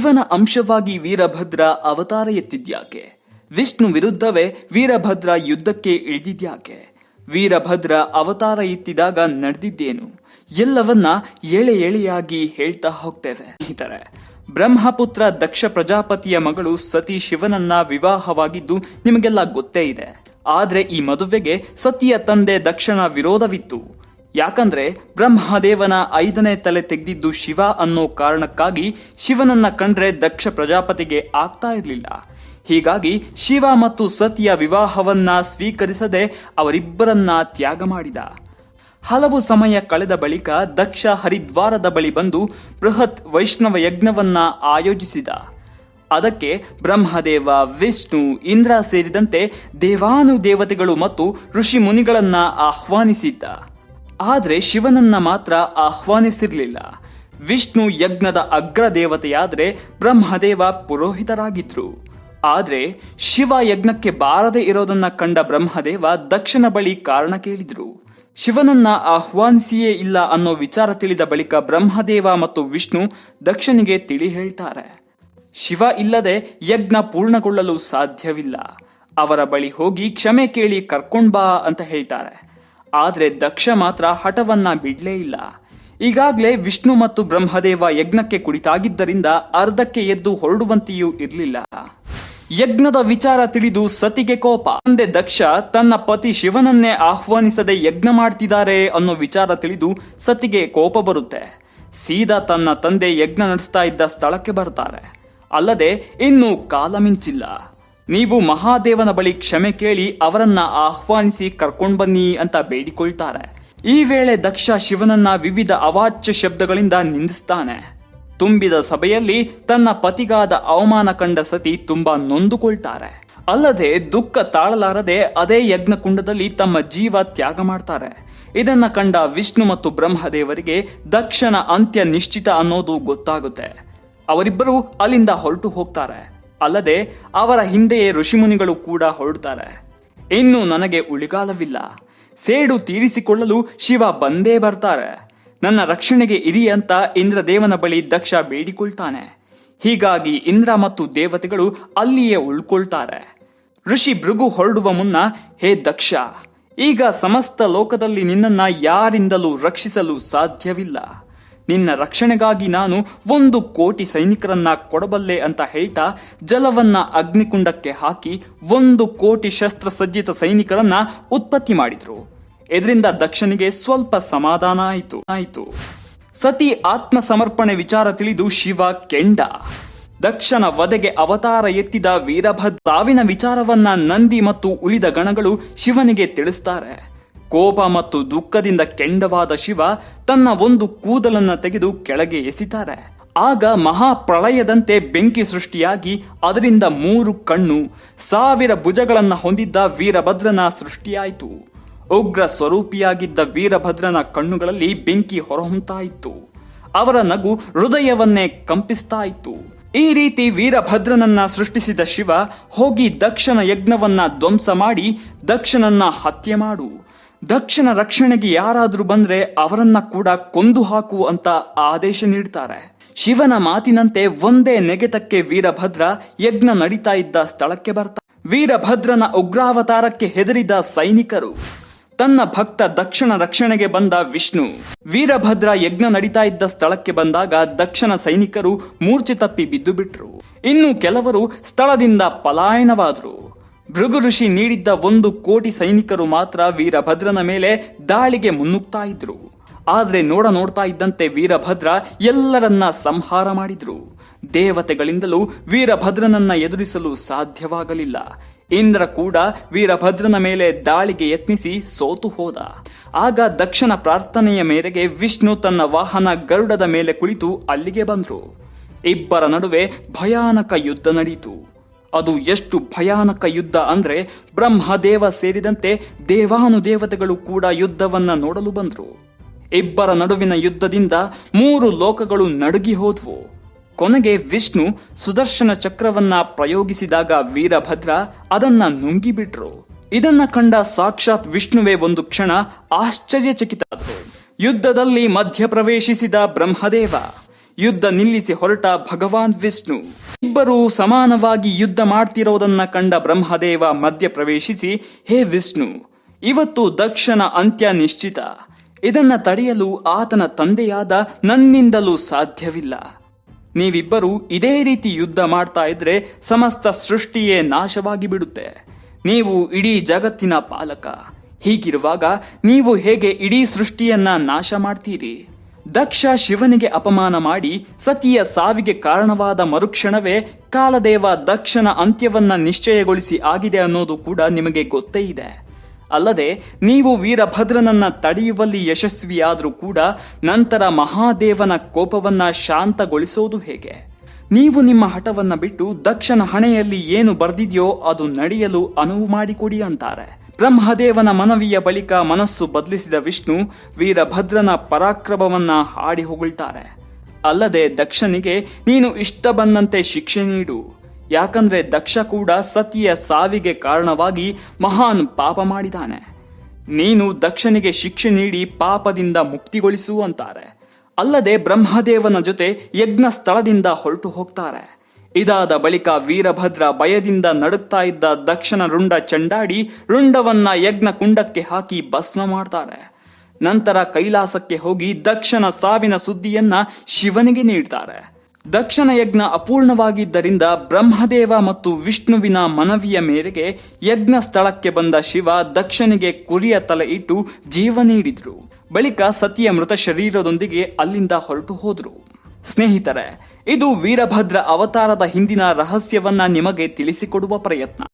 ಶಿವನ ಅಂಶವಾಗಿ ವೀರಭದ್ರ ಅವತಾರ ಎತ್ತಿದ್ಯಾಕೆ? ವಿಷ್ಣು ವಿರುದ್ಧವೇ ವೀರಭದ್ರ ಯುದ್ಧಕ್ಕೆ ಇಳಿದಿದ್ಯಾಕೆ? ವೀರಭದ್ರ ಅವತಾರ ಎತ್ತಿದಾಗ ನಡೆದಿದ್ದೇನು? ಎಲ್ಲವನ್ನ ಎಳೆ ಎಳೆಯಾಗಿ ಹೇಳ್ತಾ ಹೋಗ್ತೇವೆ. ಸ್ನೇಹಿತರೆ, ಬ್ರಹ್ಮಪುತ್ರ ದಕ್ಷ ಪ್ರಜಾಪತಿಯ ಮಗಳು ಸತಿ ಶಿವನನ್ನ ವಿವಾಹವಾಗಿದ್ದು ನಿಮಗೆಲ್ಲ ಗೊತ್ತೇ ಇದೆ. ಆದ್ರೆ ಈ ಮದುವೆಗೆ ಸತಿಯ ತಂದೆ ದಕ್ಷನ ವಿರೋಧವಿತ್ತು. ಯಾಕಂದ್ರೆ ಬ್ರಹ್ಮದೇವನ ಐದನೇ ತಲೆ ತೆಗೆದಿದ್ದು ಶಿವ ಅನ್ನೋ ಕಾರಣಕ್ಕಾಗಿ ಶಿವನನ್ನ ಕಂಡ್ರೆ ದಕ್ಷ ಪ್ರಜಾಪತಿಗೆ ಆಗ್ತಾ ಇರಲಿಲ್ಲ. ಹೀಗಾಗಿ ಶಿವ ಮತ್ತು ಸತಿಯ ವಿವಾಹವನ್ನ ಸ್ವೀಕರಿಸದೆ ಅವರಿಬ್ಬರನ್ನ ತ್ಯಾಗ ಮಾಡಿದ. ಹಲವು ಸಮಯ ಕಳೆದ ಬಳಿಕ ದಕ್ಷ ಹರಿದ್ವಾರದ ಬಳಿ ಬಂದು ಬೃಹತ್ ವೈಷ್ಣವ ಯಜ್ಞವನ್ನ ಆಯೋಜಿಸಿದ. ಅದಕ್ಕೆ ಬ್ರಹ್ಮದೇವ, ವಿಷ್ಣು, ಇಂದ್ರ ಸೇರಿದಂತೆ ದೇವಾನುದೇವತೆಗಳು ಮತ್ತು ಋಷಿ ಮುನಿಗಳನ್ನ ಆಹ್ವಾನಿಸಿದ್ದ. ಆದ್ರೆ ಶಿವನನ್ನ ಮಾತ್ರ ಆಹ್ವಾನಿಸಿರಲಿಲ್ಲ. ವಿಷ್ಣು ಯಜ್ಞದ ಅಗ್ರ ದೇವತೆಯಾದರೆ ಬ್ರಹ್ಮದೇವ ಪುರೋಹಿತರಾಗಿದ್ರು. ಆದರೆ ಶಿವ ಯಜ್ಞಕ್ಕೆ ಬಾರದೆ ಇರೋದನ್ನ ಕಂಡ ಬ್ರಹ್ಮದೇವ ದಕ್ಷನ ಬಳಿ ಕಾರಣ ಕೇಳಿದ್ರು. ಶಿವನನ್ನ ಆಹ್ವಾನಿಸಿಯೇ ಇಲ್ಲ ಅನ್ನೋ ವಿಚಾರ ತಿಳಿದ ಬಳಿಕ ಬ್ರಹ್ಮದೇವ ಮತ್ತು ವಿಷ್ಣು ದಕ್ಷನಿಗೆ ತಿಳಿ ಹೇಳ್ತಾರೆ. ಶಿವ ಇಲ್ಲದೆ ಯಜ್ಞ ಪೂರ್ಣಗೊಳ್ಳಲು ಸಾಧ್ಯವಿಲ್ಲ. ಅವರ ಬಳಿ ಹೋಗಿ ಕ್ಷಮೆ ಕೇಳಿ ಕರ್ಕೊಂಡ್ಬಾ ಅಂತ ಹೇಳ್ತಾರೆ. ಆದ್ರೆ ದಕ್ಷ ಮಾತ್ರ ಹಠವನ್ನ ಬಿಡಲೇ ಇಲ್ಲ. ಈಗಾಗ್ಲೇ ವಿಷ್ಣು ಮತ್ತು ಬ್ರಹ್ಮದೇವ ಯಜ್ಞಕ್ಕೆ ಕುಳಿತಾಗಿದ್ದರಿಂದ ಅರ್ಧಕ್ಕೆ ಎದ್ದು ಹೊರಡುವಂತೆಯೂ ಇರಲಿಲ್ಲ. ಯಜ್ಞದ ವಿಚಾರ ತಿಳಿದು ಸತಿಗೆ ಕೋಪ. ತಂದೆ ದಕ್ಷ, ತನ್ನ ಪತಿ ಶಿವನನ್ನೇ ಆಹ್ವಾನಿಸದೆ ಯಜ್ಞ ಮಾಡ್ತಿದ್ದಾರೆ ಅನ್ನೋ ವಿಚಾರ ತಿಳಿದು ಸತಿಗೆ ಕೋಪ ಬರುತ್ತೆ. ಸೀದಾ ತನ್ನ ತಂದೆ ಯಜ್ಞ ನಡೆಸ್ತಾ ಇದ್ದ ಸ್ಥಳಕ್ಕೆ ಬರ್ತಾರೆ. ಅಲ್ಲದೆ ಇನ್ನೂ ಕಾಲ ಮಿಂಚಿಲ್ಲ. ನೀವು ಮಹಾದೇವನ ಬಳಿ ಕ್ಷಮೆ ಕೇಳಿ ಅವರನ್ನ ಆಹ್ವಾನಿಸಿ ಕರ್ಕೊಂಡು ಬನ್ನಿ ಅಂತ ಬೇಡಿಕೊಳ್ತಾರೆ. ಈ ವೇಳೆ ದಕ್ಷ ಶಿವನನ್ನ ವಿವಿಧ ಅವಾಚ್ಯ ಶಬ್ದಗಳಿಂದ ನಿಂದಿಸ್ತಾನೆ. ತುಂಬಿದ ಸಭೆಯಲ್ಲಿ ತನ್ನ ಪತಿಗಾದ ಅವಮಾನ ಕಂಡ ಸತಿ ತುಂಬಾ ನೊಂದುಕೊಳ್ತಾರೆ. ಅಲ್ಲದೆ ದುಃಖ ತಾಳಲಾರದೆ ಅದೇ ಯಜ್ಞಕುಂಡದಲ್ಲಿ ತಮ್ಮ ಜೀವ ತ್ಯಾಗ ಮಾಡ್ತಾರೆ. ಇದನ್ನ ಕಂಡ ವಿಷ್ಣು ಮತ್ತು ಬ್ರಹ್ಮದೇವರಿಗೆ ದಕ್ಷನ ಅಂತ್ಯ ನಿಶ್ಚಿತ ಅನ್ನೋದು ಗೊತ್ತಾಗುತ್ತೆ. ಅವರಿಬ್ಬರು ಅಲ್ಲಿಂದ ಹೊರಟು ಹೋಗ್ತಾರೆ. ಅಲ್ಲದೆ ಅವರ ಹಿಂದೆಯೇ ಋಷಿಮುನಿಗಳು ಕೂಡ ಹೊರಡ್ತಾರೆ ಇನ್ನು ನನಗೆ ಉಳಿಗಾಲವಿಲ್ಲ. ಸೇಡು ತೀರಿಸಿಕೊಳ್ಳಲು ಶಿವ ಬಂದೇ ಬರ್ತಾರೆ. ನನ್ನ ರಕ್ಷಣೆಗೆ ಇರಿ ಅಂತ ಇಂದ್ರದೇವನ ಬಳಿ ದಕ್ಷ ಬೇಡಿಕೊಳ್ತಾನೆ. ಹೀಗಾಗಿ ಇಂದ್ರ ಮತ್ತು ದೇವತೆಗಳು ಅಲ್ಲಿಯೇ ಉಳ್ಕೊಳ್ತಾರೆ. ಋಷಿ ಭೃಗು ಹೊರಡುವ ಮುನ್ನ, ಹೇ ದಕ್ಷ, ಈಗ ಸಮಸ್ತ ಲೋಕದಲ್ಲಿ ನಿನ್ನನ್ನ ಯಾರಿಂದಲೂ ರಕ್ಷಿಸಲು ಸಾಧ್ಯವಿಲ್ಲ. ನಿನ್ನ ರಕ್ಷಣೆಗಾಗಿ ನಾನು ಒಂದು ಕೋಟಿ ಸೈನಿಕರನ್ನ ಕೊಡಬಲ್ಲೆ ಅಂತ ಹೇಳ್ತಾ ಜಲವನ್ನ ಅಗ್ನಿಕುಂಡಕ್ಕೆ ಹಾಕಿ ಒಂದು ಕೋಟಿ ಶಸ್ತ್ರಸಜ್ಜಿತ ಸೈನಿಕರನ್ನ ಉತ್ಪತ್ತಿ ಮಾಡಿದ್ರು. ಇದರಿಂದ ದಕ್ಷನಿಗೆ ಸ್ವಲ್ಪ ಸಮಾಧಾನ ಆಯಿತು. ಆಯಿತು. ಸತಿ ಆತ್ಮ ಸಮರ್ಪಣೆ ವಿಚಾರ ತಿಳಿದು ಶಿವ ಕೆಂಡ. ದಕ್ಷನ ವಧೆಗೆ ಅವತಾರ ಎತ್ತಿದ ವೀರಭದ್ರ ಸಾವಿನ ವಿಚಾರವನ್ನ ನಂದಿ ಮತ್ತು ಉಳಿದ ಗಣಗಳು ಶಿವನಿಗೆ ತಿಳಿಸ್ತಾರೆ. ಕೋಪ ಮತ್ತು ದುಃಖದಿಂದ ಕೆಂಡವಾದ ಶಿವ ತನ್ನ ಒಂದು ಕೂದಲನ್ನು ತೆಗೆದು ಕೆಳಗೆ ಎಸಿತಾರೆ. ಆಗ ಮಹಾಪ್ರಳಯದಂತೆ ಬೆಂಕಿ ಸೃಷ್ಟಿಯಾಗಿ ಅದರಿಂದ ಮೂರು ಕಣ್ಣು, ಸಾವಿರ ಭುಜಗಳನ್ನು ಹೊಂದಿದ್ದ ವೀರಭದ್ರನ ಸೃಷ್ಟಿಯಾಯಿತು. ಉಗ್ರ ಸ್ವರೂಪಿಯಾಗಿದ್ದ ವೀರಭದ್ರನ ಕಣ್ಣುಗಳಲ್ಲಿ ಬೆಂಕಿ ಹೊರಹೊಮ್ತಾ ಇತ್ತು ಅವರ ನಗು ಹೃದಯವನ್ನೇ ಕಂಪಿಸ್ತಾ ಇತ್ತು ಈ ರೀತಿ ವೀರಭದ್ರನನ್ನ ಸೃಷ್ಟಿಸಿದ ಶಿವ ಹೋಗಿ ದಕ್ಷನ ಯಜ್ಞವನ್ನ ಧ್ವಂಸ ಮಾಡಿ ದಕ್ಷನನ್ನ ಹತ್ಯೆ ಮಾಡು. ದಕ್ಷನ ರಕ್ಷಣೆಗೆ ಯಾರಾದರೂ ಬಂದ್ರೆ ಅವರನ್ನ ಕೂಡ ಕೊಂದು ಹಾಕು ಅಂತ ಆದೇಶ ನೀಡ್ತಾರೆ. ಶಿವನ ಮಾತಿನಂತೆ ಒಂದೇ ನೆಗೆತಕ್ಕೆ ವೀರಭದ್ರ ಯಜ್ಞ ನಡೀತಾ ಇದ್ದ ಸ್ಥಳಕ್ಕೆ ಬರ್ತಾ ವೀರಭದ್ರನ ಉಗ್ರಾವತಾರಕ್ಕೆ ಹೆದರಿದ ಸೈನಿಕರು. ತನ್ನ ಭಕ್ತ ದಕ್ಷನ ರಕ್ಷಣೆಗೆ ಬಂದ ವಿಷ್ಣು. ವೀರಭದ್ರ ಯಜ್ಞ ನಡೀತಾ ಇದ್ದ ಸ್ಥಳಕ್ಕೆ ಬಂದಾಗ ದಕ್ಷನ ಸೈನಿಕರು ಮೂರ್ಛೆ ತಪ್ಪಿ ಬಿದ್ದು ಬಿಟ್ರು ಇನ್ನು ಕೆಲವರು ಸ್ಥಳದಿಂದ ಪಲಾಯನವಾದ್ರು. ಭೃಗು ಋಷಿ ನೀಡಿದ್ದ ಒಂದು ಕೋಟಿ ಸೈನಿಕರು ಮಾತ್ರ ವೀರಭದ್ರನ ಮೇಲೆ ದಾಳಿಗೆ ಮುನ್ನುಗ್ತಾ ಇದ್ರು. ಆದರೆ ನೋಡ ನೋಡ್ತಾ ಇದ್ದಂತೆ ವೀರಭದ್ರ ಎಲ್ಲರನ್ನ ಸಂಹಾರ ಮಾಡಿದ್ರು. ದೇವತೆಗಳಿಂದಲೂ ವೀರಭದ್ರನನ್ನ ಎದುರಿಸಲು ಸಾಧ್ಯವಾಗಲಿಲ್ಲ. ಇಂದ್ರ ಕೂಡ ವೀರಭದ್ರನ ಮೇಲೆ ದಾಳಿಗೆ ಯತ್ನಿಸಿ ಸೋತು ಹೋದ. ಆಗ ದಕ್ಷನ ಪ್ರಾರ್ಥನೆಯ ಮೇರೆಗೆ ವಿಷ್ಣು ತನ್ನ ವಾಹನ ಗರುಡದ ಮೇಲೆ ಕುಳಿತು ಅಲ್ಲಿಗೆ ಬಂದ್ರು. ಇಬ್ಬರ ನಡುವೆ ಭಯಾನಕ ಯುದ್ಧ ನಡೆಯಿತು ಅದು ಎಷ್ಟು ಭಯಾನಕ ಯುದ್ಧ ಅಂದ್ರೆ ಬ್ರಹ್ಮದೇವ ಸೇರಿದಂತೆ ದೇವಾನುದೇವತೆಗಳು ಕೂಡ ಯುದ್ಧವನ್ನ ನೋಡಲು ಬಂದ್ರು. ಇಬ್ಬರ ನಡುವಿನ ಯುದ್ಧದಿಂದ ಮೂರು ಲೋಕಗಳು ನಡುಗಿ ಹೋದ್ವು. ಕೊನೆಗೆ ವಿಷ್ಣು ಸುದರ್ಶನ ಚಕ್ರವನ್ನ ಪ್ರಯೋಗಿಸಿದಾಗ ವೀರಭದ್ರ ಅದನ್ನ ನುಂಗಿಬಿಟ್ರು. ಇದನ್ನ ಕಂಡ ಸಾಕ್ಷಾತ್ ವಿಷ್ಣುವೇ ಒಂದು ಕ್ಷಣ ಆಶ್ಚರ್ಯಚಕಿತಾದರು ಯುದ್ಧದಲ್ಲಿ ಮಧ್ಯ ಪ್ರವೇಶಿಸಿದ ಬ್ರಹ್ಮದೇವ. ಯುದ್ಧ ನಿಲ್ಲಿಸಿ ಹೊರಟ ಭಗವಾನ್ ವಿಷ್ಣು. ಇಬ್ಬರು ಸಮಾನವಾಗಿ ಯುದ್ಧ ಮಾಡ್ತಿರೋದನ್ನ ಕಂಡ ಬ್ರಹ್ಮದೇವ ಮಧ್ಯ ಪ್ರವೇಶಿಸಿ, ಹೇ ವಿಷ್ಣು, ಇವತ್ತು ದಕ್ಷನ ಅಂತ್ಯ ನಿಶ್ಚಿತ. ಇದನ್ನ ತಡೆಯಲು ಆತನ ತಂದೆಯಾದ ನನ್ನಿಂದಲೂ ಸಾಧ್ಯವಿಲ್ಲ. ನೀವಿಬ್ಬರು ಇದೇ ರೀತಿ ಯುದ್ಧ ಮಾಡ್ತಾ ಇದ್ರೆ ಸಮಸ್ತ ಸೃಷ್ಟಿಯೇ ನಾಶವಾಗಿ ಬಿಡುತ್ತೆ ನೀವು ಇಡೀ ಜಗತ್ತಿನ ಪಾಲಕ. ಹೀಗಿರುವಾಗ ನೀವು ಹೇಗೆ ಇಡೀ ಸೃಷ್ಟಿಯನ್ನ ನಾಶ ಮಾಡ್ತೀರಿ? ದಕ್ಷ ಶಿವನಿಗೆ ಅಪಮಾನ ಮಾಡಿ ಸತಿಯ ಸಾವಿಗೆ ಕಾರಣವಾದ ಮರುಕ್ಷಣವೇ ಕಾಲದೇವ ದಕ್ಷನ ಅಂತ್ಯವನ್ನ ನಿಶ್ಚಯಗೊಳಿಸಿ ಆಗಿದೆ ಅನ್ನೋದು ಕೂಡ ನಿಮಗೆ ಗೊತ್ತೇ ಇದೆ. ಅಲ್ಲದೆ ನೀವು ವೀರಭದ್ರನನ್ನ ತಡೆಯುವಲ್ಲಿ ಯಶಸ್ವಿಯಾದರೂ ಕೂಡ ನಂತರ ಮಹಾದೇವನ ಕೋಪವನ್ನ ಶಾಂತಗೊಳಿಸೋದು ಹೇಗೆ? ನೀವು ನಿಮ್ಮ ಹಠವನ್ನ ಬಿಟ್ಟು ದಕ್ಷನ ಹಣೆಯಲ್ಲಿ ಏನು ಬರೆದಿದೆಯೋ ಅದು ನಡೆಯಲು ಅನುವು ಮಾಡಿಕೊಡಿ ಅಂತಾರೆ. ಬ್ರಹ್ಮದೇವನ ಮನವಿಯ ಬಳಿಕ ಮನಸ್ಸು ಬದಲಿಸಿದ ವಿಷ್ಣು ವೀರಭದ್ರನ ಪರಾಕ್ರಮವನ್ನ ಹಾಡಿ ಹೊಗಳ್ತಾರೆ. ಅಲ್ಲದೆ ದಕ್ಷನಿಗೆ, ನೀನು ಇಷ್ಟ ಬಂದಂತೆ ಶಿಕ್ಷೆ ನೀಡು. ಯಾಕಂದ್ರೆ ದಕ್ಷ ಕೂಡ ಸತಿಯ ಸಾವಿಗೆ ಕಾರಣವಾಗಿ ಮಹಾನ್ ಪಾಪ ಮಾಡಿದಾನೆ ನೀನು ದಕ್ಷನಿಗೆ ಶಿಕ್ಷೆ ನೀಡಿ ಪಾಪದಿಂದ ಮುಕ್ತಿಗೊಳಿಸು ಅಂತಾರೆ. ಅಲ್ಲದೆ ಬ್ರಹ್ಮದೇವನ ಜೊತೆ ಯಜ್ಞ ಸ್ಥಳದಿಂದ ಹೊರಟು ಹೋಗ್ತಾರೆ. ಇದಾದ ಬಳಿಕ ವೀರಭದ್ರ ಭಯದಿಂದ ನಡುತ್ತಾ ಇದ್ದ ದಕ್ಷನ ರುಂಡ ಚಂಡಾಡಿ ರುಂಡವನ್ನ ಯಜ್ಞ ಕುಂಡಕ್ಕೆ ಹಾಕಿ ಭಸ್ಮ ಮಾಡ್ತಾರೆ. ನಂತರ ಕೈಲಾಸಕ್ಕೆ ಹೋಗಿ ದಕ್ಷನ ಸಾವಿನ ಸುದ್ದಿಯನ್ನ ಶಿವನಿಗೆ ನೀಡ್ತಾರೆ. ದಕ್ಷನ ಯಜ್ಞ ಅಪೂರ್ಣವಾಗಿದ್ದರಿಂದ ಬ್ರಹ್ಮದೇವ ಮತ್ತು ವಿಷ್ಣುವಿನ ಮನವಿಯ ಮೇರೆಗೆ ಯಜ್ಞ ಸ್ಥಳಕ್ಕೆ ಬಂದ ಶಿವ ದಕ್ಷನಿಗೆ ಕುರಿಯ ತಲೆ ಇಟ್ಟು ಜೀವ ನೀಡಿದ್ರು. ಬಳಿಕ ಸತಿಯ ಮೃತ ಶರೀರದೊಂದಿಗೆ ಅಲ್ಲಿಂದ ಹೊರಟು ಹೋದ್ರು. ಸ್ನೇಹಿತರೆ ಇದು ವೀರಭದ್ರ ಅವತಾರದ ಹಿಂದಿನ ರಹಸ್ಯವನ್ನ ನಿಮಗೆ ತಿಳಿಸಿಕೊಡುವ ಪ್ರಯತ್ನ.